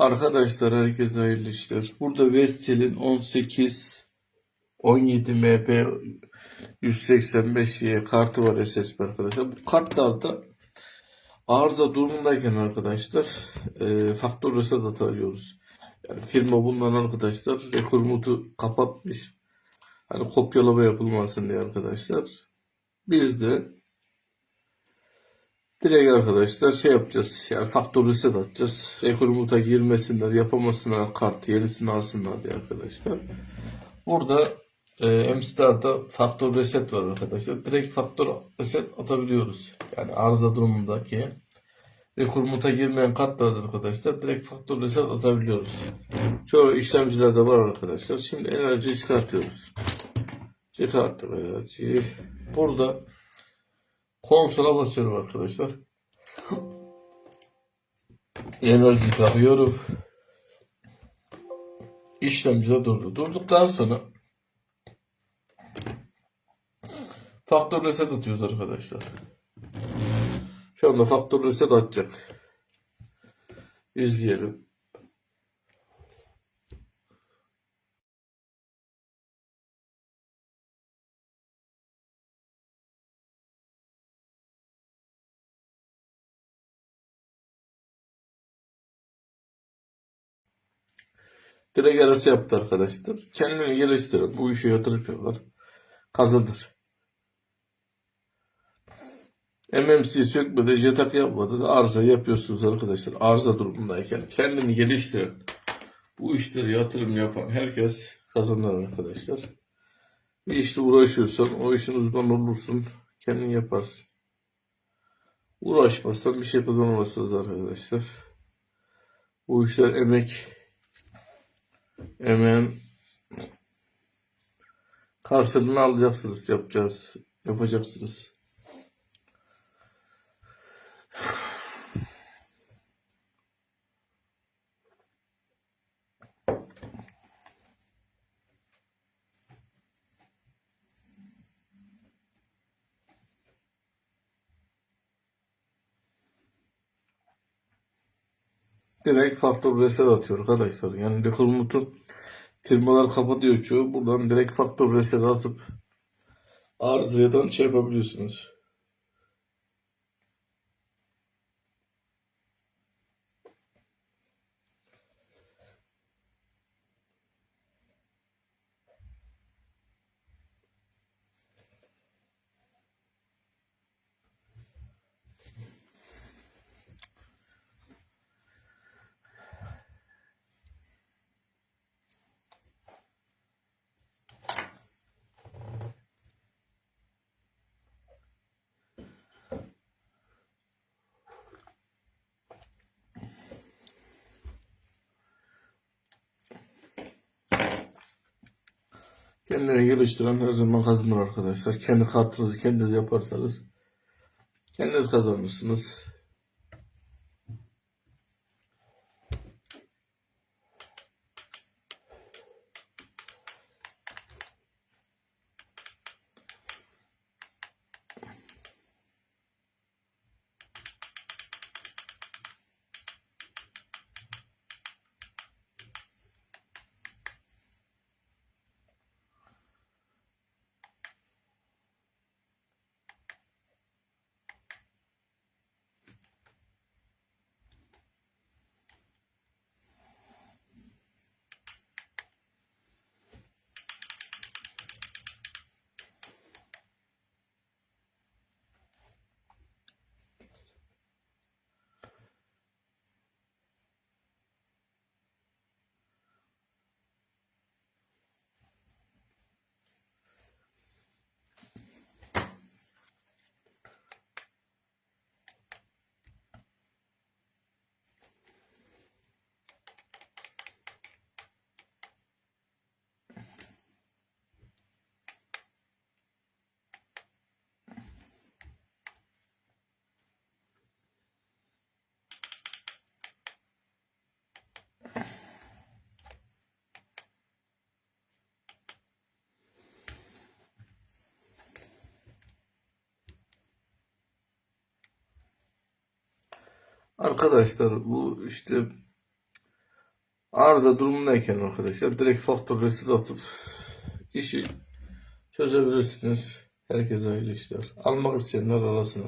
Arkadaşlar herkese hayırlı işler. Burada Vestel'in 18 17 MP 185Y kartı var SSB arkadaşlar. Bu kartlarda arıza durumundayken arkadaşlar e, faktör reset atıyoruz. Yani firma bundan arkadaşlar rekor mutu kapatmış. Hani kopyalama yapılmasın diye arkadaşlar. Biz de direkt arkadaşlar şey yapacağız. Yani faktör reset atacağız. Rekor muta girmesinler, yapamasınlar kartı yenisini alsınlar diye arkadaşlar. Burada e, MSTAR'da faktör reset var arkadaşlar. Direkt faktör reset atabiliyoruz. Yani arıza durumundaki rekor muta girmeyen kartlarda arkadaşlar direkt faktör reset atabiliyoruz. Çoğu işlemcilerde var arkadaşlar. Şimdi enerji çıkartıyoruz. Çıkarttım enerjiyi. Burada konsola basıyorum arkadaşlar. Enerji takıyorum. İşlemcide durdu. Durduktan sonra faktör reset atıyoruz arkadaşlar. Şu anda faktör reset atacak. İzleyelim. Direkt arası yaptı arkadaşlar. Kendini geliştirin. Bu işe yatırım yapıyorlar. Kazanır. MMC sökmedi, jetak yapmadı da arıza yapıyorsunuz arkadaşlar. Arıza durumundayken kendini geliştirin. Bu işleri yatırım yapan herkes kazanır arkadaşlar. Bir işte uğraşıyorsan o işin uzmanı olursun. Kendin yaparsın. Uğraşmazsan bir şey kazanamazsınız arkadaşlar. Bu işler emek emeğin karşılığını alacaksınız, yapacağız, yapacaksınız. Direkt faktör reset atıyor arkadaşlar. Yani Dekolmut'un firmalar kapatıyor çoğu. Buradan direkt faktör reset atıp arızadan şey yapabiliyorsunuz. Kendini geliştiren her zaman kazanır arkadaşlar. Kendi kartınızı kendiniz yaparsanız kendiniz kazanırsınız. Arkadaşlar bu işte arıza durumundayken arkadaşlar direkt faktör resit atıp işi çözebilirsiniz. Herkese hayırlı işler. Almak isteyenler arasın.